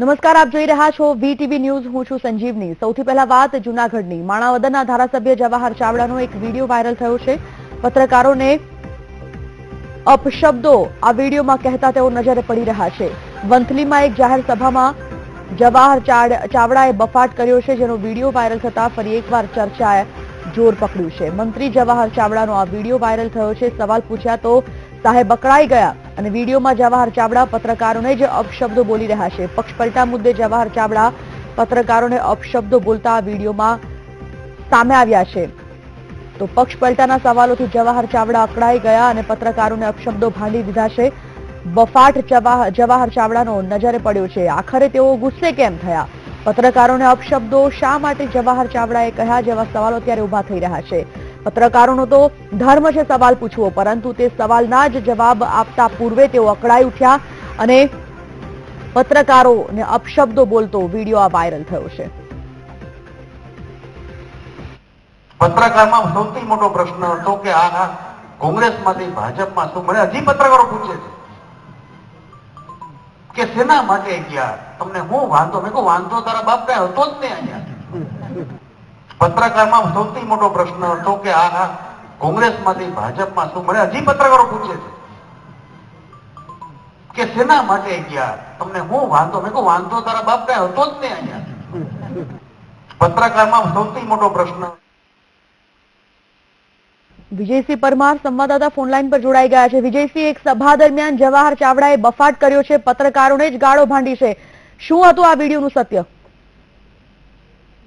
નમસ્કાર, આપ જોઈ રહ્યા છો વીટીવી ન્યૂઝ. હું છું સંજીવની. સૌથી પહેલા વાત જૂનાગઢની. માણાવદરના ધારાસભ્ય જવાહર ચાવડાનો એક વીડિયો વાયરલ થયો છે. પત્રકારોને અપશબ્દો આ વિડીયોમાં કહેતા તેઓ નજરે પડી રહ્યા છે. વંથલીમાં એક જાહેર સભામાં જવાહર ચાવડાએ બફાટ કર્યો છે, જેનો વીડિયો વાયરલ થતા ફરી એકવાર ચર્ચાએ જોર પકડ્યું છે. મંત્રી જવાહર ચાવડાનો આ વીડિયો વાયરલ થયો છે. સવાલ પૂછ્યા તો સાહેબ અકળાઈ ગયા. અને વિડીયોમાં જવાહર ચાવડા પત્રકારોને જ અપશબ્દો બોલી રહ્યા છે. પક્ષપલટા મુદ્દે જવાહર ચાવડા પત્રકારોને અપશબ્દો બોલતા વિડીયોમાં સામે આવ્યા છે. તો પક્ષ સવાલોથી જવાહર ચાવડા અકળાઈ ગયા અને પત્રકારોને અપશબ્દો ભાંડી દીધા છે. બફાટ જવાહર ચાવડાનો નજરે પડ્યો છે. આખરે તેઓ ગુસ્સે કેમ થયા? પત્રકારોને અપશબ્દો શા માટે જવાહર ચાવડાએ કહ્યા જેવા સવાલો ત્યારે ઊભા થઈ રહ્યા છે. પત્રકારોનો તો ધર્મ છે સવાલ પૂછવો, પરંતુ તે સવાલના જ જવાબ આપતા પૂર્વે તેઓ અકળાઈ ઉઠ્યા અને પત્રકારોને અપશબ્દો બોલતો વીડિયો આ વાયરલ થયો છે. પત્રકારમાં સૌથી મોટો પ્રશ્ન હતો કે આ કોંગ્રેસમાંથી ભાજપમાં શું મને હજી પત્રકારો પૂછે છે કે શેના માટે ગયા? તમને હું વાંધો? મેં કહું, વાંધો તારા બાપ કઈ હતો જ નહીં અહીંયા. પત્રકારમાં સૌથી મોટો પ્રશ્ન હતો કે આ કોંગ્રેસમાંથી ભાજપમાં શું મળે? હજી પત્રકારો પૂછે છે કે શેના માટે ગયા? તમને હું વાંધો? મેં કહું, વાંધો તારા બાપ કઈ હતો જ નહીં અહીંયા પત્રકારમાં સૌથી મોટો પ્રશ્ન વિજયસિંહ પરમાર સંવાદદાતા ફોનલાઈન પર જોડાઈ ગયા છે. વિજયસિંહ, એક સભા દરમિયાન જવાહર ચાવડાએ બફાટ કર્યો છે. પત્રકારોને જ ગાળો ભાંડી છે. શું હતું આ વિડીયોનું સત્ય?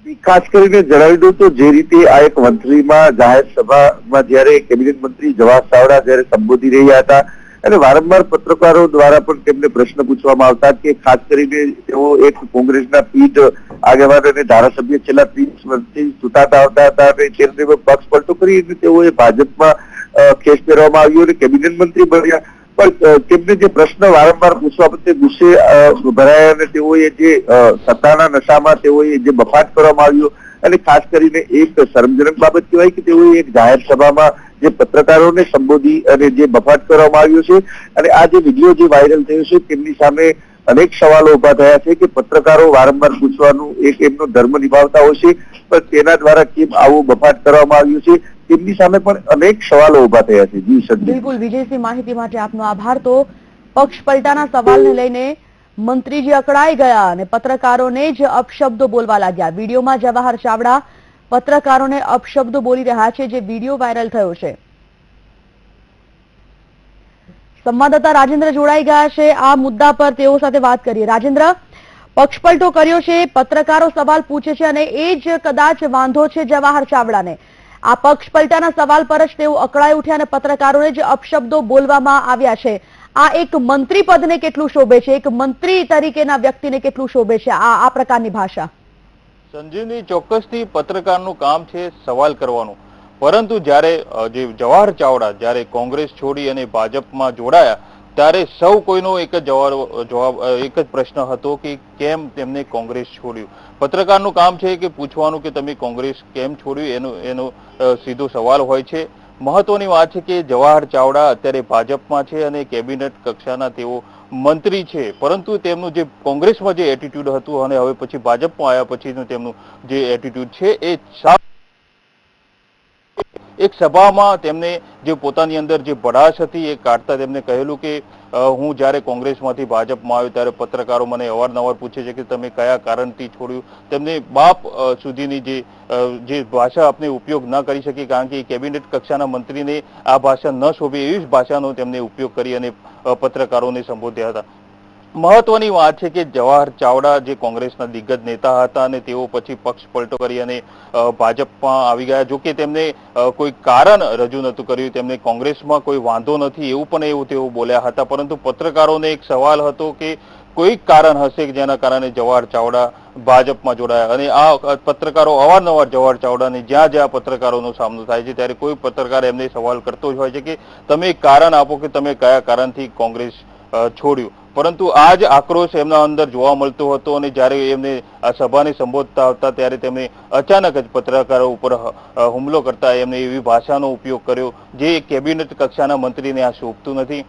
ખાસ કરીને જણાવી દઉં તો જે રીતે આ એક મંત્રીમાં જાહેર સભામાં જયારે કેબિનેટ મંત્રી જવાહર ચાવડા જયારે સંબોધી રહ્યા હતા અને વારંવાર પત્રકારો દ્વારા પણ તેમને પ્રશ્ન પૂછવામાં આવતા કે ખાસ કરીને તેઓ એક કોંગ્રેસના પીઠ આગેવાન અને ધારાસભ્ય છેલ્લા ત્રીસ વર્ષથી ચૂંટાતા આવતા હતા અને તેમને પક્ષ પલટો કરી તેઓએ ભાજપમાં ખેસ પહેરવામાં આવ્યું અને કેબિનેટ મંત્રી બન્યા. પણ તેમને જે પ્રશ્ન વારંવાર પૂછવા પ્રત્યે ગુસ્સે ભરાયા અને તેઓએ જે સત્તાના નશામાં તેઓએ જે બફાટ કરવામાં આવ્યો અને ખાસ કરીને એક શરમજનક બાબત કહેવાય કે તેઓએ એક જાહેર સભામાં જે પત્રકારોને સંબોધી અને જે બફાટ કરવામાં આવ્યો છે અને આ જે વીડિયો જે વાયરલ થયો છે તેમની સામે અનેક સવાલો ઊભા થયા છે કે પત્રકારો વારંવાર પૂછવાનું એક એમનો ધર્મ નિભાવતા હોય છે, પણ તેના દ્વારા કેમ આવું બફાટ કરવામાં આવ્યું છે? તેમની સામે પણ અનેક સવાલો ઊભા થયા છે. બિલકુલ, વિજયસિંહ, માહિતી માટે આપનો આભાર. તો પક્ષ પલટાના સવાલને લઈને મંત્રીજી અકળાઈ ગયા અને પત્રકારોને જ અપશબ્દો બોલવા લાગ્યા. વિડીયોમાં જવાહર ચાવડા પત્રકારોને અપશબ્દો બોલી રહ્યા છે, જે વીડિયો વાયરલ થયો છે. સંવાદદાતા રાજેન્દ્ર જોડાઈ ગયા છે. આ મુદ્દા પર તેઓ સાથે વાત કરીએ. રાજેન્દ્ર પક્ષપલટો કર્યો છે, પત્રકારો સવાલ પૂછે છે અને એ જ કદાચ વાંધો છે જવાહર ચાવડાને. આ પક્ષપલટાના સવાલ પર જ તેઓ અકળાઈ ઉઠ્યા અને પત્રકારોને જે અપશબ્દો બોલવામાં આવ્યા છે. આ એક મંત્રી પદને કેટલું શોભે છે? એક મંત્રી તરીકેના વ્યક્તિને કેટલું શોભે છે? આ આ પ્રકારની ભાષા. સંજીવની ચોક્કસથી પત્રકારનું કામ છે સવાલ કરવાનું. પરંતુ જ્યારે જે જવાહર ચાવડા જ્યારે કોંગ્રેસ છોડી અને ભાજપમાં જોડાયા, ત્યારે સૌ કોઈનો એક જ જવાબ એક જ પ્રશ્ન હતો કે કેમ તેમને કોંગ્રેસ છોડ્યું? પત્રકારનું કામ છે કે પૂછવાનું કે તમે કોંગ્રેસ કેમ છોડ્યું? એનો એનો સીધો સવાલ હોય છે. મહત્વની વાત છે કે જવાહર ચાવડા અત્યારે ભાજપમાં છે અને કેબિનેટ કક્ષાના તેઓ મંત્રી છે. પરંતુ તેમનું જે કોંગ્રેસમાં જે એટીટ્યુડ હતું અને હવે પછી ભાજપમાં આવ્યા પછીનું તેમનું જે એટીટ્યુડ છે એ સાફ એક સભામાં તેમને જે પોતાની અંદર જે ભડાશ હતી એ કાઢતા તેમને કહેલું કે હું જ્યારે કોંગ્રેસમાંથી ભાજપમાં આવ્યો ત્યારે પત્રકારો મને અવારનવાર પૂછે છે કે તમે કયા કારણથી છોડ્યું? તેમને બાપ સુધીની જે ભાષા આપણે ઉપયોગ ન કરી શકીએ કારણ કે કેબિનેટ કક્ષાના મંત્રીને આ ભાષા ન શોભે એવી જ ભાષાનો તેમને ઉપયોગ કરી અને પત્રકારોને સંબોધ્યા હતા. મહત્વની વાત છે કે જવાહર ચાવડા જે કોંગ્રેસના દિગ્ગજ નેતા હતા અને તેઓ પછી પક્ષ પલટો કરી અને ભાજપમાં આવી ગયા. જો કે તેમને કોઈ કારણ રજૂ નહોતું કર્યું. તેમને કોંગ્રેસમાં કોઈ વાંધો નથી એવું પણ એવું તેઓ બોલ્યા હતા. પરંતુ પત્રકારોને એક સવાલ હતો કે કોઈક કારણ હશે જેના કારણે જવાહર ચાવડા ભાજપમાં જોડાયા? અને આ પત્રકારો અવારનવાર જવાહર ચાવડાને જ્યાં જ્યાં પત્રકારોનો સામનો થાય છે, ત્યારે કોઈ પત્રકાર એમને સવાલ કરતો જ હોય છે કે તમે કારણ આપો કે તમે કયા કારણથી કોંગ્રેસ છોડ્યું. પરંતુ આ જ આક્રોશ એમના અંદર જોવા મળતો હતો અને જ્યારે એમને આ સભાને સંબોધતા હતા ત્યારે તેમણે અચાનક જ પત્રકારો ઉપર હુમલો કરતા એમને એવી ભાષાનો ઉપયોગ કર્યો, જે કેબિનેટ કક્ષાના મંત્રીને આ શોભતું નથી.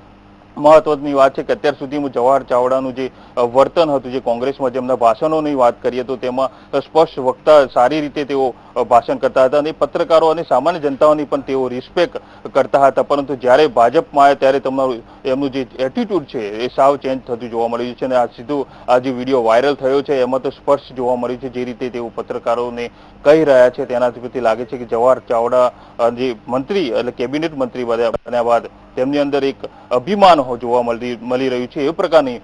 મહત્વની વાત છે કે અત્યાર સુધીમાં જવાહર ચાવડાનું જે વર્તન હતું, જે કોંગ્રેસમાં જેમના ભાષણોની વાત કરીએ તો તેમાં સ્પષ્ટ વક્તા સારી રીતે તેઓ ભાષણ કરતા હતા અને પત્રકારો અને સામાન્ય જનતાઓની પણ તેઓ રિસ્પેક્ટ કરતા હતા. પરંતુ જ્યારે ભાજપમાં આવ્યા ત્યારે તમારું એમનું જે એટીટ્યુડ છે એ સાવ ચેન્જ થતું જોવા મળ્યું છે અને આ સીધું આ જે વીડિયો વાયરલ થયો છે, એમાં તો સ્પષ્ટ જોવા મળ્યું છે જે રીતે તેઓ પત્રકારોને કહી રહ્યા છે. તેનાથી લાગે છે કે જવાહર ચાવડા જે મંત્રી એટલે કેબિનેટ મંત્રી બન્યા બાદ તેમની અંદર એક અભિમાન જોવા મળી રહ્યું છે. એ પ્રકારની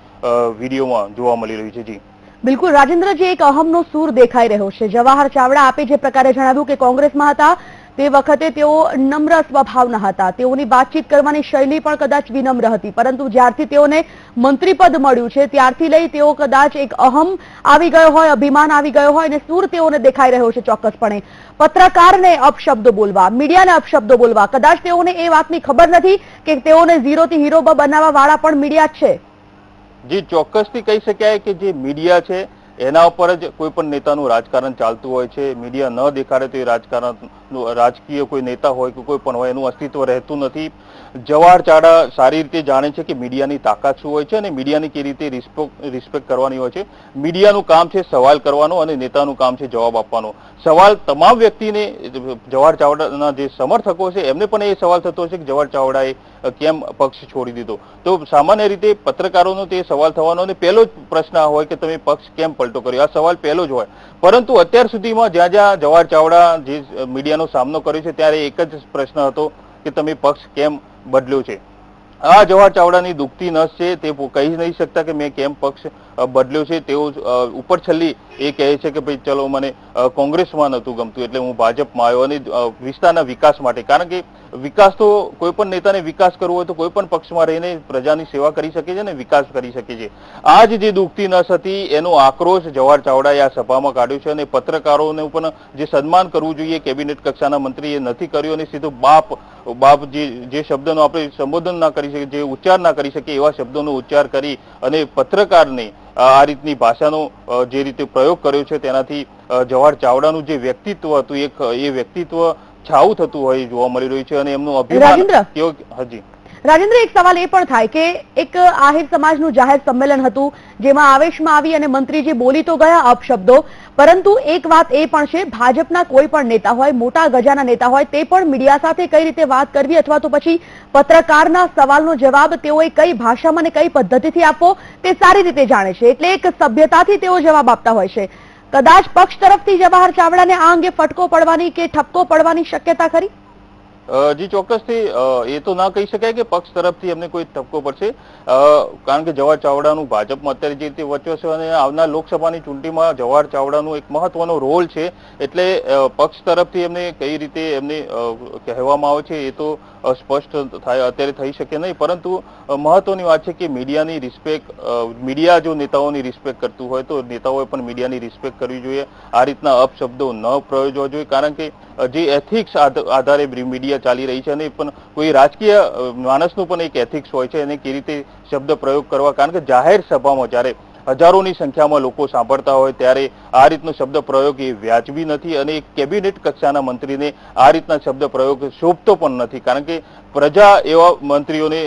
વિડીયોમાં જોવા મળી રહ્યું છે. જી. બિલકુલ રાજેન્દ્રજી એક અહમનો સૂર દેખાઈ રહ્યો છે. જવાહર ચાવડા આપે જે પ્રકારે જણાવ્યું કે કોંગ્રેસમાં હતા, તે વખતે તેઓ નમ્ર સ્વભાવના હતા. તેઓની વાતચીત કરવાની શૈલી પણ કદાચ વિનમ્ર હતી. પરંતુ જ્યારથી તેઓને મંત્રીપદ મળ્યું છે, ત્યારથી લઈ તેઓ કદાચ એક અહમ આવી ગયો હોય, અભિમાન આવી ગયો હોય અને સૂર તેઓને દેખાઈ રહ્યો છે ચોક્કસપણે. પત્રકારને અપશબ્દો બોલવા, મીડિયાને અપશબ્દો બોલવા, કદાચ તેઓને એ વાતની ખબર નથી કે તેઓને ઝીરોથી હીરો બનાવવા વાળા પણ મીડિયા છે. જે ચોક્કસથી કહી શકાય કે જે મીડિયા છે એના ઉપર જ કોઈ પણ નેતાનું રાજકારણ ચાલતું હોય છે, મીડિયા ન દેખાડે તો એ રાજકારણ રાજકીય કોઈ નેતા હોય કે કોઈ પણ હોય, એનું અસ્તિત્વ રહેતું નથી. જવાહર ચાડા સારી રીતે જાણે છે કે મીડિયાની તાકાત શું હોય છે અને મીડિયાની કેવી રીતે રિસ્પેક્ટ કરવાની હોય છે. મીડિયાનું કામ છે સવાલ કરવાનો અને નેતાનું કામ છે જવાબ આપવાનો. સવાલ તમામ વ્યક્તિને, જવાહર ચાવડાના જે સમર્થકો છે, એમને પણ એ સવાલ થતો હશે કે જવાહર ચાવડાએ કેમ પક્ષ છોડી દીધો. તો સામાન્ય રીતે પત્રકારોનો તે સવાલ થવાનો અને પહેલો જ પ્રશ્ન હોય કે તમે પક્ષ કેમ પલટો કર્યો. આ સવાલ પહેલો જ હોય. પરંતુ અત્યાર સુધીમાં જ્યાં જ્યાં જવાહર ચાવડા જે મીડિયાનો સામનો કર્યો છે, ત્યારે એક જ પ્રશ્ન હતો કે તમે પક્ષ કેમ બદલ્યો છે? આ જવાહર ચાવડાની દુખતી નસ છે, તે કહી નહીં શકતા કે મેં કેમ પક્ષ બદલ્યો છે, તેઓ ઉપર છેલ્લી એ કહે છે કે ભાઈ ચલો મને કોંગ્રેસમાં નહોતું ગમતું એટલે હું ભાજપમાં આવ્યો અને વિસ્તારના વિકાસ માટે. કારણ કે વિકાસ તો કોઈ પણ નેતાને વિકાસ કરવો હોય તો કોઈ પણ પક્ષમાં રહીને પ્રજાની સેવા કરી શકે છે અને વિકાસ કરી શકે છે. આ જ દુખતી નસ હતી, એનો આક્રોશ જવાહર ચાવડાએ આ સભામાં કાઢ્યો છે અને પત્રકારોને પણ જે સન્માન કરવું જોઈએ, કેબિનેટ કક્ષાના મંત્રી એ નથી કર્યું અને સીધો બાપ બાપ જે જે શબ્દનો આપણે સંબોધન ના કરી શકીએ જે ઉચ્ચાર ના કરી શકે એવા શબ્દોનો ઉચ્ચાર કરી અને પત્રકારને આ આ રીતની ભાષાનો જે રીતે પ્રયોગ કર્યો છે તેનાથી જવાહર ચાવડાનું જે વ્યક્તિત્વ હતું એક એ વ્યક્તિત્વ છાવું થતું હોય જોવા મળી રહ્યું છે અને એમનું અભિમાન હજી રાજેન્દ્ર, એક સવાલ એ પણ થાય કે એક આહિર સમાજનું જાહેર સંમેલન હતું, જેમાં આવેશમાં આવી અને મંત્રીજી બોલી તો ગયા અપશબ્દો, પરંતુ એક વાત એ પણ છે, ભાજપના કોઈ પણ નેતા હોય, મોટા ગજાના નેતા હોય, તે પણ મીડિયા સાથે કઈ રીતે વાત કરવી અથવા તો પછી પત્રકારના સવાલનો જવાબ તેઓએ કઈ ભાષામાં અને કઈ પદ્ધતિથી આપવો, તે સારી રીતે જાણે છે. એટલે એક સભ્યતાથી તેઓ જવાબ આપતા હોય છે. કદાચ પક્ષ તરફથી જવાહર ચાવડાને આ અંગે ફટકો પડવાની કે ઠપકો પડવાની શક્યતા ખરી? જી, ચોક્કસથી એ તો ના કહી શકાય કે પક્ષ તરફથી એમને કોઈ ઠપકો પડશે. કારણ કે જવાહર ચાવડાનું ભાજપમાં અત્યારે જે રીતે વચ્ચે છે અને આવનાર લોકસભાની ચૂંટણીમાં જવાહર ચાવડાનું એક મહત્વનો રોલ છે. એટલે પક્ષ તરફથી એમને કઈ રીતે એમને કહેવામાં આવે છે એ તો સ્પષ્ટ થાય, અત્યારે થઈ શકે નહીં. પરંતુ મહત્વની વાત છે કે મીડિયાની રિસ્પેક્ટ મીડિયા જો નેતાઓની રિસ્પેક્ટ કરતું હોય તો નેતાઓએ પણ મીડિયાની રિસ્પેક્ટ કરવી જોઈએ. આ રીતના અપશબ્દો ન પ્રયોજવા જોઈએ. કારણ કે જે એથિક્સ આધારે મીડિયા ચાલી રહી છે અને પણ કોઈ રાજકીય માણસનું પણ એક એથિક્સ હોય છે અને કેવી રીતે શબ્દ પ્રયોગ કરવા. કારણ કે જાહેર સભામાં જ્યારે હજારોની સંખ્યામાં લોકો સાંભળતા હોય ત્યારે આ રીતનો શબ્દ પ્રયોગ એ વ્યાજબી નથી અને કેબિનેટ કક્ષાના મંત્રીને આ રીતના શબ્દ પ્રયોગ શોભતો પણ નથી. કારણ કે પ્રજા એવા મંત્રીઓને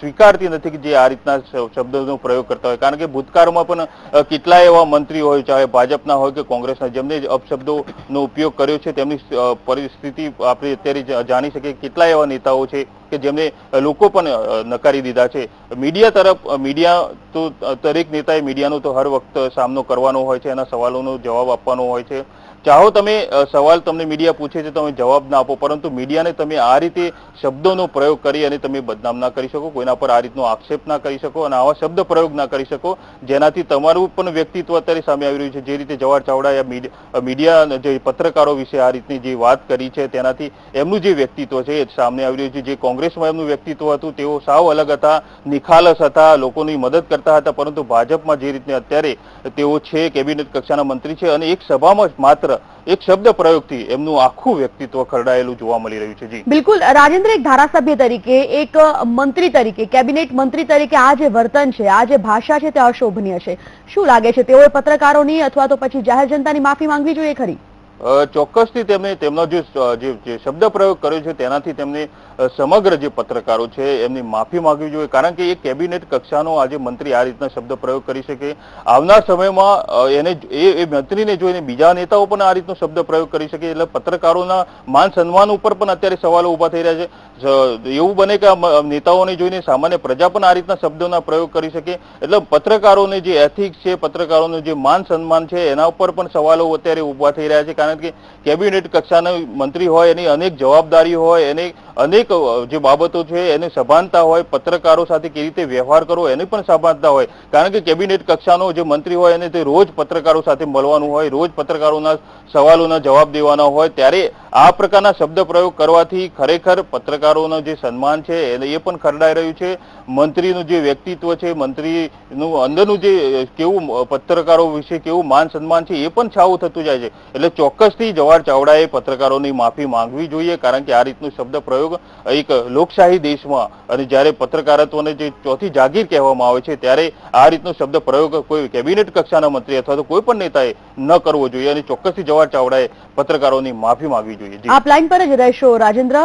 સ્વીકારતી નથી કે જે આ રીતના શબ્દોનો પ્રયોગ કરતા હોય. કારણ કે ભૂતકાળમાં પણ કેટલાય એવા મંત્રી હોય, ચાહે ભાજપના હોય કે કોંગ્રેસના, જેમને અપશબ્દોનો ઉપયોગ કર્યો છે, તેમની પરિસ્થિતિ આપણે અત્યારે જાણી શકીએ. કેટલાય એવા નેતાઓ છે કે જેમને લોકો પણ નકારી દીધા છે. મીડિયા તરફ મીડિયા તો દરેક નેતાએ મીડિયાનો તો હર વખત સામનો કરવાનો હોય છે, એના સવાલોનો જવાબ આપવાનો હોય છે. ચાહો તમે સવાલ તમને મીડિયા પૂછે છે તમે જવાબ ના આપો, પરંતુ મીડિયાને તમે આ રીતે શબ્દોનો પ્રયોગ કરી અને તમે બદનામ ના કરી શકો, કોઈના પર આ રીતનો આક્ષેપ ના કરી શકો અને આવા શબ્દ પ્રયોગ ના કરી શકો, જેનાથી તમારું પણ વ્યક્તિત્વ અત્યારે સામે આવી રહ્યું છે. જે રીતે જવાહર ચાવડાએ મીડિયા જે પત્રકારો વિશે આ રીતની જે વાત કરી છે તેનાથી એમનું જે વ્યક્તિત્વ છે એ સામે આવી રહ્યું છે. જે કોંગ્રેસમાં એમનું વ્યક્તિત્વ હતું તેઓ સાવ અલગ હતા, નિખાલસ હતા, લોકોની મદદ કરતા હતા, પરંતુ ભાજપમાં જે રીતે અત્યારે તેઓ છે, કેબિનેટ કક્ષાના મંત્રી છે અને એક સભામાં માત્ર એક શબ્દ પ્રયોગથી એમનું આખું વ્યક્તિત્વ ખરડાયેલું જોવા મળી રહ્યું છે બિલકુલ. રાજેન્દ્ર એક ધારાસભ્ય તરીકે, એક મંત્રી તરીકે, કેબિનેટ મંત્રી તરીકે આ જે વર્તન છે, આ જે ભાષા છે, તે અશોભનીય છે. શું લાગે છે? તેઓએ પત્રકારોની અથવા તો પછી જાહેર જનતાની માફી માંગવી જોઈએ ખરી? ચોક્કસથી તેમને તેમનો જે જે શબ્દ પ્રયોગ કર્યો છે, તેનાથી તેમને સમગ્ર જે પત્રકારો છે, એમની માફી માંગવી જોઈએ. કારણ કે એ કેબિનેટ કક્ષાનો આજે મંત્રી આ રીતના શબ્દ પ્રયોગ કરી શકે. આવનાર સમયમાં એને એ મંત્રીને જોઈને બીજા નેતાઓ પણ આ રીતનો શબ્દ પ્રયોગ કરી શકે, એટલે પત્રકારોના માન સન્માન ઉપર પણ અત્યારે સવાલો ઊભા થઈ રહ્યા છે. એવું બને કે નેતાઓને જોઈને સામાન્ય પ્રજા પણ આ રીતના શબ્દોના પ્રયોગ કરી શકે. એટલે પત્રકારોને જે એથિક્સ છે, પત્રકારોનું જે માન સન્માન છે, એના ઉપર પણ સવાલો અત્યારે ઊભા થઈ રહ્યા છે. કારણ કે કેબિનેટ કક્ષાના મંત્રી હોય એની અનેક જવાબદારી હોય એને અનેક જે બાબતો છે, એની સભાનતા હોય, પત્રકારો સાથે કેવી રીતે વ્યવહાર કરવો, એની પણ સભાનતા હોય. કારણ કે કેબિનેટ કક્ષાનો જે મંત્રી હોય, એને તે રોજ પત્રકારો સાથે મળવાનું હોય, રોજ પત્રકારોના સવાલોના જવાબ દેવાના હોય, ત્યારે આ પ્રકારના શબ્દ પ્રયોગ કરવાથી ખરેખર પત્રકારોનું જે સન્માન છે, એને એ પણ ખરડાઈ રહ્યું છે. મંત્રીનું જે વ્યક્તિત્વ છે, મંત્રીનું અંદરનું જે કેવું પત્રકારો વિશે કેવું માન સન્માન છે, એ પણ છાવું થતું જાય છે. એટલે ચોક્કસથી જવાહર ચાવડાએ પત્રકારોની માફી માંગવી જોઈએ, કારણ કે આ રીતનું શબ્દ પ્રયોગ એક લોકશાહી દેશમાં અને જ્યારે પત્રકારત્વને જે ચોથી જાગીર કહેવામાં આવે છે, ત્યારે આ રીતનો શબ્દ પ્રયોગ કોઈ કેબિનેટ કક્ષાના મંત્રી અથવા તો કોઈ પણ નેતાએ ન કરવો જોઈએ અને ચોક્કસથી જવાહર ચાવડાએ પત્રકારોની માફી માંગવી જોઈએ. આપ લાઈન પર જ રહેશો, રાજેન્દ્ર.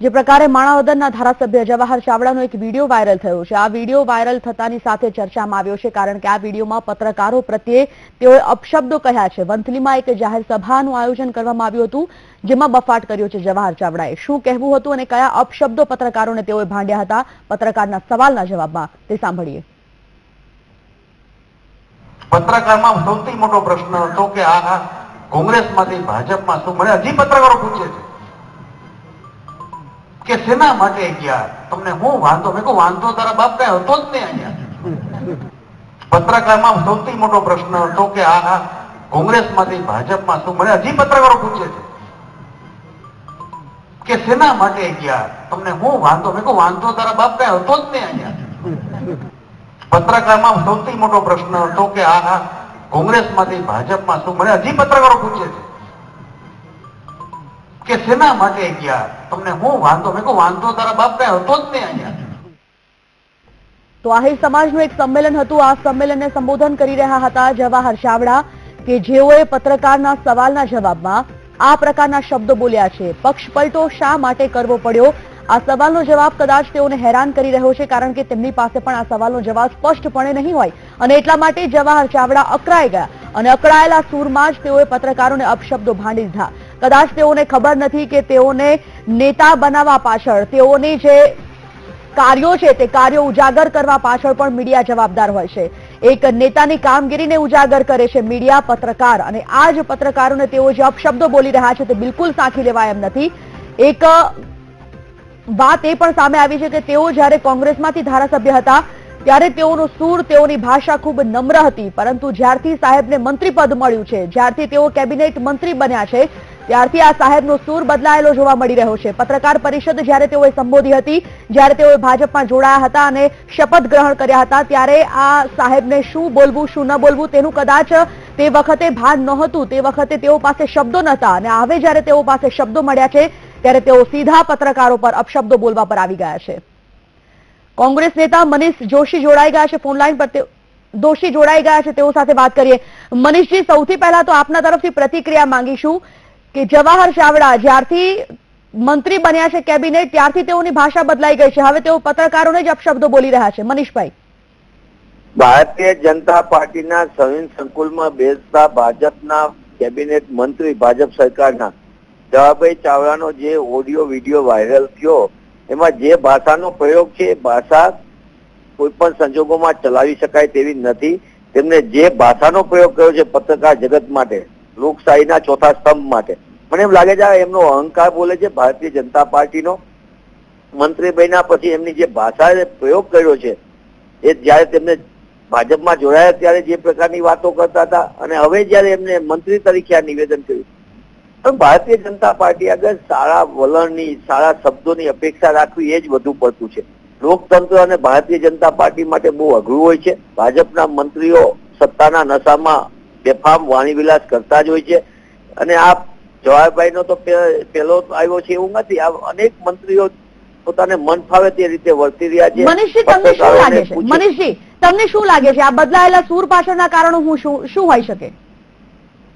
જે પ્રકારે માણાવદરના ધારાસભ્ય જવાહર ચાવડાનો એક વીડિયો વાયરલ થયો છે. આ વીડિયો વાયરલ થતાની સાથે ચર્ચામાં આવ્યો છે, કારણ કે આ વિડીયોમાં પત્રકારો પ્રત્યે તેઓએ અપશબ્દો કહ્યા છે. વંથલીમાં એક જાહેર સભાનું આયોજન કરવામાં આવ્યું હતું, જેમાં બફાટ કર્યો છે જવાહર ચાવડાએ. શું કહેવું હતું અને કયા અપશબ્દો પત્રકારોને તેઓએ ભાંડ્યા હતા? પત્રકારના સવાલના જવાબમાં તે સાંભળીએ. પત્રકારમાં સૌથી મોટો પ્રશ્ન હતો કે આ કોંગ્રેસમાંથી ભાજપમાં શું મળે? હજી પત્રકારો પૂછે છે. કે શેના માટે ગયા? તમને હું વાંધો? મેં કહું, વાંધો તારા બાપ કઈ હતો જ નહીં અહીંયા. પત્રકારમાં સૌથી મોટો પ્રશ્ન હતો કે આ આ કોંગ્રેસમાંથી ભાજપમાં શું મને હજી પત્રકારો પૂછે છે. કે શેના માટે ગયા? તમને હું વાંધો? મેં કહું, વાંધો તારા બાપ કઈ હતો જ નહીં અહીંયા. પત્રકારમાં સૌથી મોટો પ્રશ્ન હતો કે આ આ કોંગ્રેસમાંથી ભાજપમાં શું મળે? હજી પત્રકારો પૂછે છે. કે શેના માટે ગયા? તમને હું વાંધો? મેં કહું, વાંધો તારા બાપ કઈ હતો જ નહીં અહીંયા. તો આહિર સમાજનું એક સંમેલન હતું. આ સંમેલનને સંબોધન કરી રહ્યા હતા જવાહર ચાવડા કે જેઓએ પત્રકારના સવાલના જવાબમાં આ પ્રકારના શબ્દો બોલ્યા છે. પક્ષ શા માટે કરવો પડ્યો? આ સવાલનો જવાબ કદાચ તેઓને હેરાન કરી રહ્યો છે, કારણ કે તેમની પાસે પણ આ સવાલનો જવાબ સ્પષ્ટપણે નહીં હોય. અને એટલા માટે જવાહર ચાવડા અકળાઈ ગયા. અને અકળાયેલા સૂરમાં જ તેઓએ પત્રકારોને અપશબ્દો ભાંડી દીધા. કદાચ તેઓને ખબર નથી કે તેઓને નેતા બનાવવા પાછળ, તેઓની જે કાર્યો છે તે કાર્યો ઉજાગર કરવા પાછળ પણ મીડિયા જવાબદાર હોય છે. એક નેતાની કામગીરીને ઉજાગર કરે છે મીડિયા પત્રકાર અને આ જ પત્રકારોને તેઓ જે અપશબ્દો બોલી રહ્યા છે તે બિલકુલ સાંખી લેવાય એમ નથી. એક વાત એ પણ સામે આવી છે કે તેઓ જ્યારે કોંગ્રેસમાંથી ધારાસભ્ય હતા, ત્યારે તેઓનો સૂર, તેઓની ભાષા ખૂબ નમ્ર હતી, પરંતુ જ્યારથી સાહેબને મંત્રી પદ મળ્યું છે, જ્યારથી તેઓ કેબિનેટ મંત્રી બન્યા છે ત્યારથી આ સાહેબનો સૂર બદલાયેલો જોવા મળી રહ્યો છે. પત્રકાર પરિષદ જ્યારે તેઓએ સંબોધી હતી, જ્યારે તેઓએ ભાજપમાં જોડાયા હતા અને શપથ ગ્રહણ કર્યા હતા, ત્યારે આ સાહેબને શું બોલવું, શું ન બોલવું તેનું કદાચ તે વખતે ભાન નહોતું. તે વખતે તેઓ પાસે શબ્દો નહોતા અને હવે જ્યારે તેઓ પાસે શબ્દો મળ્યા છે, ત્યારે તેઓ સીધા પત્રકારો પર અપશબ્દો બોલવા પર આવી ગયા છે. કોંગ્રેસ નેતા મનીષ જોશી જોડાઈ ગયા છે ફોનલાઈન પર. દોશી જોડાઈ ગયા છે, તેઓ સાથે વાત કરીએ. મનીષજી, સૌથી પહેલા તો આપના તરફથી પ્રતિક્રિયા માંગીશું. કે જવાહર ચાવડા જ્યારથી મંત્રી બન્યા છે કેબિનેટ, ત્યારથી તેઓની ભાષા બદલાઈ ગઈ છે. હવે તેઓ પત્રકારોને જ અપશબ્દો બોલી રહ્યા છે. મનીષભાઈ. ભારતીય જનતા પાર્ટીના સંવિન સંકુલમાં બેસતા ભાજપના કેબિનેટ મંત્રી ભાજપ સરકારના જવાભાઈ ચાવડાનો જે ઓડિયો, વીડિયો વાયરલ થયો, એમાં જે ભાષાનો પ્રયોગ છે ભાષા કોઈ પણ સંજોગોમાં ચલાવી શકાય તેવી નથી. તેમને જે ભાષાનો પ્રયોગ કર્યો છે પત્રકાર જગત માટે લોકશાહીના ચોથા સ્તંભ માટે. મને એમ લાગે છે એમનો અહંકાર બોલે છે, ભારતીય જનતા પાર્ટીનો. મંત્રી બન્યા પછી એમની જે ભાષા પ્રયોગ કર્યો છે, એ જ્યારે તેમને ભાજપમાં જોડાયા ત્યારે જે પ્રકારની વાતો કરતા હતા અને હવે જ્યારે એમને મંત્રી તરીકે આ નિવેદન કર્યું. પણ ભારતીય જનતા પાર્ટી આગળ સારા વલણની, સારા શબ્દોની અપેક્ષા રાખવી એ જ વધુ પડતું છે. લોકતંત્ર અને ભારતીય જનતા પાર્ટી માટે બહુ અઘરું હોય છે. ભાજપના મંત્રીઓ સત્તાના નશામાં બેફામ વાણીવિલાસ કરતા જ હોય છે. અને આ જવાહરભાઈ નો તો પેલો આવ્યો છે એવું નથી. આ અનેક મંત્રીઓ પોતાને મન ફાવે તે રીતે વર્તી રહ્યા છે. મનીષજી તમને શું લાગે છે? મનીષજી તમને શું લાગે છે? આ બદલાયેલા સૂર પાછળના કારણો હું શું શું હોઈ શકે?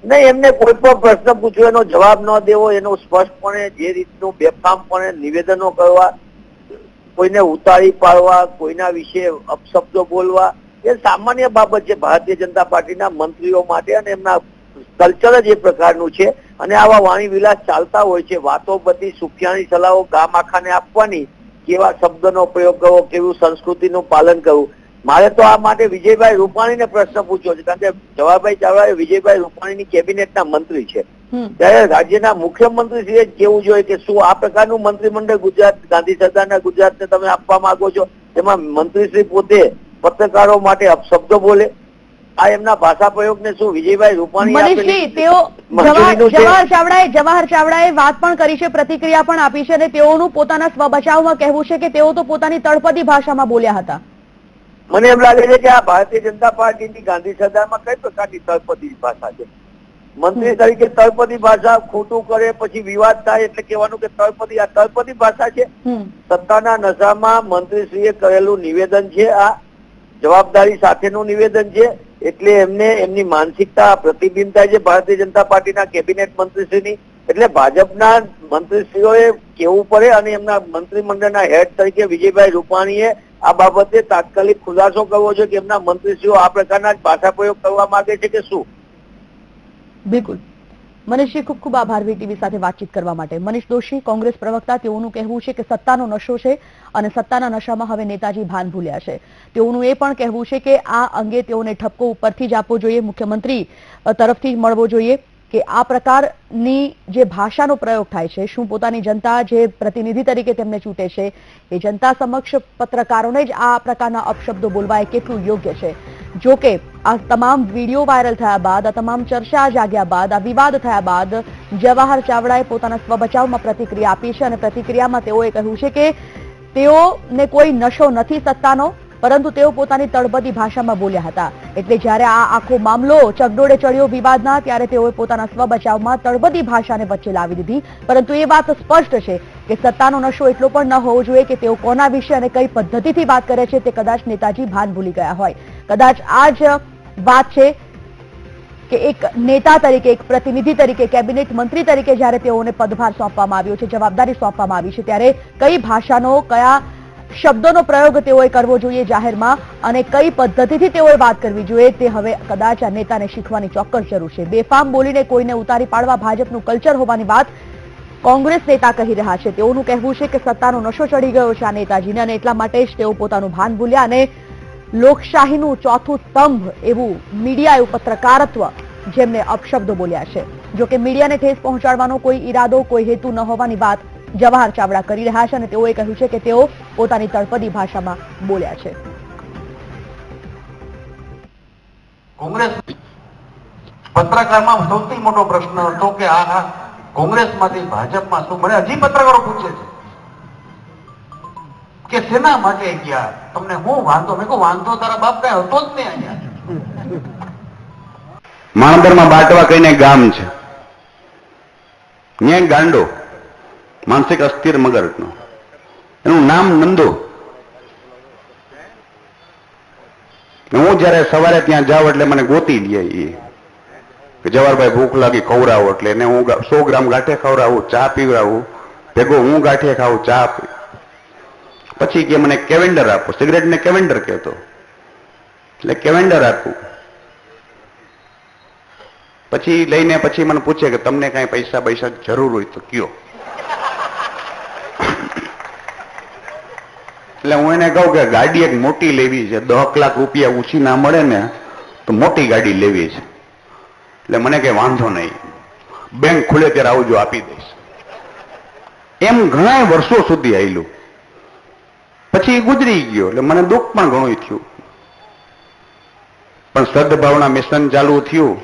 નહીં એમને કોઈ પણ પ્રશ્ન પૂછ્યો એનો જવાબ ન દેવો એનો સ્પષ્ટપણે જે રીતનું બેફામપણે નિવેદનો કરવા કોઈને ઉતારી પાડવા કોઈના વિશે અપશબ્દો બોલવા એ સામાન્ય બાબત છે ભારતીય જનતા પાર્ટીના મંત્રીઓ માટે અને એમના કલ્ચર જ એ પ્રકારનું છે. અને આવા વાણી વિલાસ ચાલતા હોય છે. વાતો બધી સુફિયાની સલાહો ગામ આખાને આપવાની કેવા શબ્દનો પ્રયોગ કરવો કેવું સંસ્કૃતિનું પાલન કરવું. મારે તો આ માટે વિજયભાઈ રૂપાણીને પ્રશ્ન પૂછ્યો છે. કારણ કે જવાહરભાઈ ચાવડા વિજયભાઈ રૂપાણીની કેબિનેટના મંત્રી છે. ત્યારે રાજ્યના મુખ્યમંત્રી શ્રીએ કેવું જોઈએ કે શું આ પ્રકારનું મંત્રીમંડળ ગુજરાત ગાંધી સરદારના ગુજરાતને તમે આપવા માંગો છો? એમાં મંત્રીશ્રી પોતે પત્રકારો માટે અપશબ્દો બોલે. આ એમના ભાષા પ્રયોગને શું વિજયભાઈ રૂપાણી તેઓ જવાહર ચાવડાએ જવાહર ચાવડાએ વાત પણ કરી છે પ્રતિક્રિયા પણ આપી છે અને તેઓનું પોતાના સ્વબચાવમાં કહેવું છે કે તેઓ તો પોતાની તળપદી ભાષામાં બોલ્યા હતા. મને એમ લાગે છે કે આ ભારતીય જનતા પાર્ટીની ગાંધી સરદારમાં કઈ પ્રકારની તળપદી ભાષા છે? મંત્રી તરીકે તળપદી ભાષા ખોટું કરે પછી વિવાદ થાય એટલે કહેવાનું કે તળપદી આ તળપદી ભાષા છે? સત્તાના નશામાં મંત્રીશ્રીએ કરેલું નિવેદન છે આ. જવાબદારી સાથેનું નિવેદન છે, એટલે એમને એમની માનસિકતા પ્રતિબિંબ છે ભારતીય જનતા પાર્ટીના કેબિનેટ મંત્રીશ્રીની, એટલે ભાજપના મંત્રીશ્રીઓએ કેવું પડે અને એમના મંત્રીમંડળના હેડ તરીકે વિજયભાઈ રૂપાણીએ આ બાબતે તાત્કાલિક ખુલાસો કરવો છે કે એમના મંત્રીશ્રીઓ આ પ્રકારના જ ભાષા પ્રયોગ કરવા માંગે છે કે શું? બિલકુલ. મનીષજી ખૂબ ખૂબ આભાર વીટીવી સાથે વાતચીત કરવા માટે. મનીષ દોશી, કોંગ્રેસ પ્રવક્તા, તેઓનું કહેવું છે કે સત્તાનો નશો છે અને સત્તાના નશામાં હવે નેતાજી ભાન ભૂલ્યા છે. તેઓનું એ પણ કહેવું છે કે આ અંગે તેઓને ઠપકો ઉપરથી જ આપવો જોઈએ, મુખ્યમંત્રી તરફથી જ મળવો જોઈએ. કે આ પ્રકારની જે ભાષાનો પ્રયોગ થાય છે, શું પોતાની જનતા જે પ્રતિનિધિ તરીકે તેમને ચૂંટે છે, એ જનતા સમક્ષ પત્રકારોને જ આ પ્રકારના અપશબ્દો બોલવા એ કેટલું યોગ્ય છે? જો કે, આ તમામ વીડિયો વાયરલ થયા બાદ, આ તમામ ચર્ચા જાગ્યા બાદ, આ વિવાદ થયા બાદ જવાહર ચાવડાએ પોતાના સ્વબચાવમાં પ્રતિક્રિયા આપી છે અને પ્રતિક્રિયામાં તેઓએ કહ્યું છે કે તેઓને કોઈ નશો નથી સત્તાનો. પરંતુ તેઓ પોતાની તળબદી ભાષામાં બોલ્યા હતા. એટલે જ્યારે આ આખો મામલો ચગડોળે ચડ્યો વિવાદના, ત્યારે તેઓએ પોતાના સ્વબચાવમાં તળબદી ભાષાને વચ્ચે લાવી દીધી. પરંતુ એ વાત સ્પષ્ટ છે કે સત્તાનો નશો એટલો પણ ન હોવો જોઈએ કે તેઓ કોના વિશે અને કઈ પદ્ધતિથી વાત કરે છે તે કદાચ નેતાજી ભાન ભૂલી ગયા હોય. કદાચ આ જ વાત છે કે એક નેતા તરીકે, એક પ્રતિનિધિ તરીકે, કેબિનેટ મંત્રી તરીકે જ્યારે તેઓને પદભાર સોંપવામાં આવ્યો છે, જવાબદારી સોંપવામાં આવી છે, ત્યારે કઈ ભાષાનો, કયા શબ્દોનો પ્રયોગ તેઓએ કરવો જોઈએ જાહેરમાં અને કઈ પદ્ધતિથી તેઓએ વાત કરવી જોઈએ તે હવે કદાચ આ નેતાને શીખવાની ચોક્કસ જરૂર છે. બેફામ બોલીને કોઈને ઉતારી પાડવા ભાજપનું કલ્ચર હોવાની વાત કોંગ્રેસ નેતા કહી રહ્યા છે. તેઓનું કહેવું છે કે સત્તાનો નશો ચડી ગયો છે આ નેતાજીને અને એટલા માટે જ તેઓ પોતાનું ભાન ભૂલ્યા અને લોકશાહીનું ચોથું સ્તંભ એવું મીડિયા એવું પત્રકારત્વ જેમને અપશબ્દો બોલ્યા છે. જોકે મીડિયાને ઠેસ પહોંચાડવાનો કોઈ ઈરાદો, કોઈ હેતુ ન હોવાની વાત જવાહર ચાવડા કરી રહ્યા છે અને તેઓએ કહ્યું છે કે તેઓ પોતાની તળપદી ભાષામાં બોલ્યા છે. કોંગ્રેસ પત્રકારમાં સૌથી મોટો પ્રશ્ન હતો કે આ કોંગ્રેસમાંથી ભાજપમાં શું મને હજી પત્રકારો પૂછે છે કે શેના માટે ગયા? તમને હું વાંધો મેં કહું વાંધો તારા બાપ કઈ હતો જ નહીં અહીંયા. માણબરમાં બાટવા કહીને ગામ છે. ગાંડો. માનસિક અસ્થિર મગરનો એનું નામ નંદો. હું જયારે સવારે ત્યાં જાઉં એટલે મને ગોતી લે એ કે જવારભાઈ ભૂખ લાગી, ખવડાવો એટલે. એને હું સો ગ્રામ ગાંઠે ખવડાવું, ચા પીવડાવું. ભેગો હું ગાંઠે ખાવું ચા પછી કે મને કેવેન્ડર આપો. સિગરેટ ને કેવેન્ડર કહેતો. એટલે કેવેન્ડર આપું. પછી લઈને પછી મને પૂછે કે તમને કાંઈ પૈસા પૈસા જરૂર હોય તો કયો. એટલે હું એને કહું કે ગાડી એક મોટી લેવી છે. દસ લાખ રૂપિયા ઓછી ના મળે ને, તો મોટી ગાડી લેવી છે. એટલે મને કઈ વાંધો નહીં. બેંક ખુલે ત્યારે આવજો આપી દઈશ. એમ ઘણા વર્ષો સુધી આવેલું પછી ગુજરી ગયો. એટલે મને દુઃખ પણ ઘણું થયું. પણ સદભાવના મિશન ચાલુ થયું,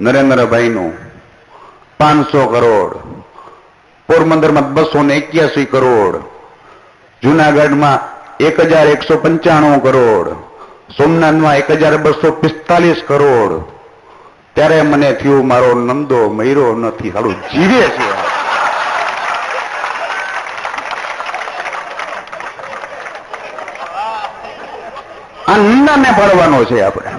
નરેન્દ્રભાઈનું. પાંચસો કરોડ. પોરબંદરમાં બસો ને એક્યાસી કરોડ. જુનાગઢમાં એક હજાર એકસો પંચાણું કરોડ, સોમનાથમાં એક હજાર બસો પિસ્તાલીસ કરોડ. ત્યારે મને થયું મારો નંદો મયરો નથી, હાલું જીવે છે. આ નિંદાને ફળવાનો છે આપણે.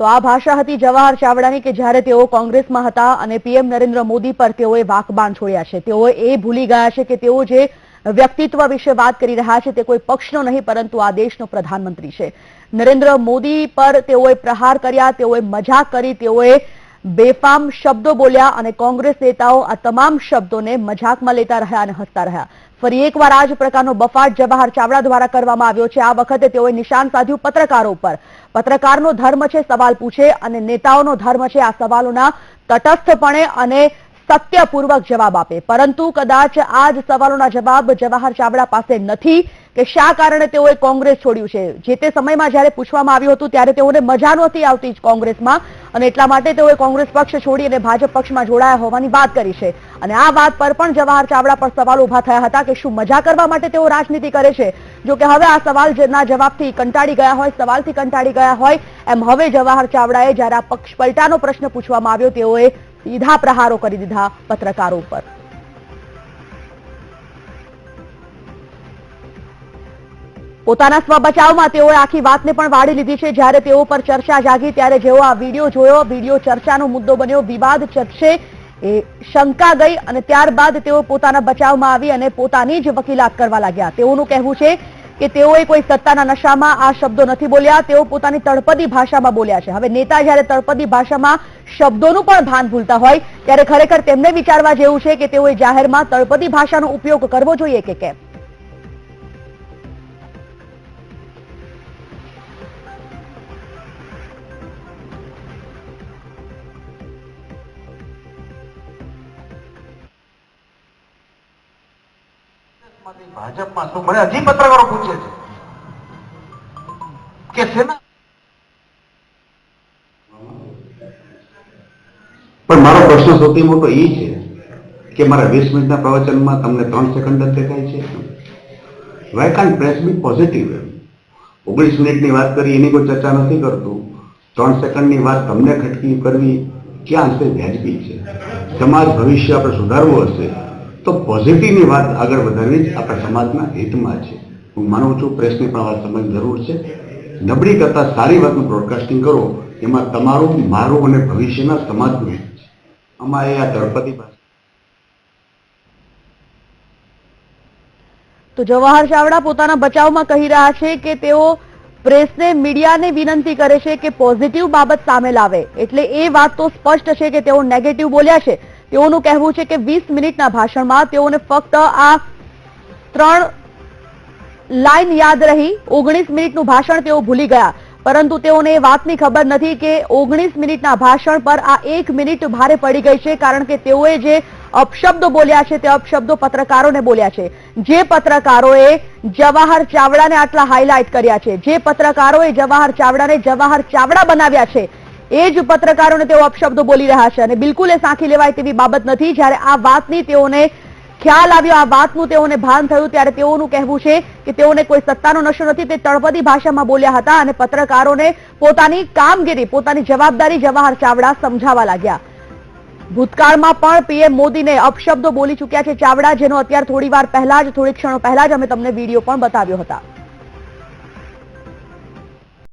તો આ ભાષા હતી જવાહર ચાવડાની કે જ્યારે તેઓ કોંગ્રેસમાં હતા અને પીએમ નરેન્દ્ર મોદી પર તેઓએ વાકબાણ છોડ્યા છે. તેઓ એ ભૂલી ગયા છે કે તેઓ જે વ્યક્તિત્વ વિશે વાત કરી રહ્યા છે તે કોઈ પક્ષનો નહીં, પરંતુ આ દેશનો પ્રધાનમંત્રી છે. નરેન્દ્ર મોદી પર તેઓએ પ્રહાર કર્યા, તેઓએ મજાક કરી, તેઓએ બેફામ શબ્દો બોલ્યા અને કોંગ્રેસ નેતાઓ આ તમામ શબ્દોને મજાકમાં લેતા રહ્યા અને હસતા રહ્યા. ફરી એકવાર આ જ પ્રકારનો બફાટ જવાહર ચાવડા દ્વારા કરવામાં આવ્યો છે. આ વખતે તેઓએ નિશાન સાધ્યું પત્રકારો પર પત્રકારનો ધર્મ છે સવાલ પૂછે અને નેતાઓનો ધર્મ છે આ સવાલોના તટસ્થપણે અને સત્યપૂર્વક જવાબ આપે. પરંતુ કદાચ આ જ સવાલોના જવાબ જવાહર ચાવડા પાસે નથી કે શા કારણે તેઓએ કોંગ્રેસ છોડ્યું છે. જે તે સમયમાં જ્યારે પૂછવામાં આવ્યું હતું ત્યારે તેઓને મજા નહોતી આવતી કોંગ્રેસમાં અને એટલા માટે તેઓએ કોંગ્રેસ પક્ષ છોડી અને ભાજપ પક્ષમાં જોડાયા હોવાની વાત કરી છે. અને આ વાત પર પણ જવાહર ચાવડા પર સવાલ ઊભા થયા હતા કે શું મજા કરવા માટે તેઓ રાજનીતિ કરે છે. જો કે હવે આ સવાલના જવાબથી કંટાળી ગયા હોય, સવાલથી કંટાળી ગયા હોય, એમ હવે જવાહર ચાવડાએ જ્યારે આ પક્ષ પલટાનો પ્રશ્ન પૂછવામાં આવ્યો, તેઓએ સીધા પ્રહારો કરી દીધા પત્રકારો ઉપર. પોતાના સ્વ બચાવમાં તેઓએ આખી વાતને પણ વાળી લીધી છે. જ્યારે તેઓ પર ચર્ચા જાગી, ત્યારે જેવો આ વીડિયો જોયો, વીડિયો ચર્ચાનો મુદ્દો બન્યો, વિવાદ ચર્ચે એ શંકા ગઈ અને ત્યારબાદ તેઓ પોતાના બચાવમાં આવી અને પોતાની જ વકીલાત કરવા લાગ્યા. તેઓનું કહેવું છે કે તેઓએ કોઈ સત્તાના નશામાં આ શબ્દો નથી બોલ્યા, તેઓ પોતાની તળપદી ભાષામાં બોલ્યા છે. હવે નેતા જ્યારે તળપદી ભાષામાં શબ્દોનું પણ ભાન ભૂલતા હોય, ત્યારે ખરેખર તેમને વિચારવા જેવું છે કે તેઓએ જાહેરમાં તળપદી ભાષાનો ઉપયોગ કરવો જોઈએ કે કેમ? ભાજપમાં શું? મને હજી પત્રકારો પૂછે છે કે સેના પણ મારો પ્રશ્ન સૌથી મોટો એ છે કે મારા વીસ મિનિટના પ્રવચનમાં તમને ત્રણ સેકન્ડ જ દેખાય છે. વાય કાન પ્રેસ બી પોઝિટિવ એમ ઓગણીસ મિનિટની વાત કરી, એની કોઈ ચર્ચા નથી કરતું. ત્રણ સેકન્ડની વાત તમને ખટકી કરવી ક્યાં હશે વ્યાજબી છે? સમાજ ભવિષ્ય આપણે સુધારવું હશે. તો પોઝિટિવની વાત આગળ વધારવી જ આપણા સમાજના હિતમાં છે. હું માનું છું પ્રેસની પણ વાત સમજ જરૂર છે. નબળી કરતાં સારી વાતનું બ્રોડકાસ્ટિંગ કરો, એમાં તમારું, મારું અને ભવિષ્યના સમાજનું હિત છે. અમારે આ દળપતિ તો જવાહર ચાવડા પોતાના બચાવમાં કહી રહ્યા છે કે તેઓ પ્રેસને મીડિયાને વિનંતી કરે છે કે પોઝિટિવ બાબત સામે લાવે. એટલે એ વાત તો સ્પષ્ટ છે કે તેઓ નેગેટિવ બોલ્યા છે. તેઓનું કહેવું છે કે વીસ મિનિટના ભાષણમાં તેઓને ફક્ત આ ત્રણ લાઈન યાદ રહી. ઓગણીસ મિનિટનું ભાષણ તેઓ ભૂલી ગયા. પરંતુ તેઓને એ વાતની ખબર નથી કે ઓગણીસ મિનિટના ભાષણ પર આ એક મિનિટ ભારે પડી ગઈ છે કારણ કે તેઓએ જે અપશબ્દો બોલ્યા છે તે અપશબ્દો પત્રકારોને બોલ્યા છે. જે પત્રકારોએ જવાહર ચાવડાને આટલા હાઇલાઇટ કર્યા છે. જે પત્રકારોએ જવાહર ચાવડાને જવાહર ચાવડા બનાવ્યા છે. એ જ પત્રકારોને તેઓ અપશબ્દો બોલી રહ્યા છે અને બિલકુલ એ સાંખી લેવાય તેવી બાબત નથી. જ્યારે આ વાતની તેઓને ખ્યાલ આવ્યો, આ વાતનું તેઓને ભાન થયું, ત્યારે તેઓનું કહેવું છે કે તેઓને કોઈ સત્તાનો નશો નથી. તે તળપદી ભાષામાં બોલ્યા હતા અને પત્રકારોને પોતાની કામગીરી, પોતાની જવાબદારી જવાહર ચાવડા સમજાવવા લાગ્યા. ભૂતકાળમાં પણ પીએમ મોદીને અપશબ્દો બોલી ચૂક્યા છે ચાવડા, જેનો અત્યારે થોડી વાર પહેલા જ, થોડી ક્ષણો પહેલા જ અમે તમને વીડિયો પણ બતાવ્યો હતા.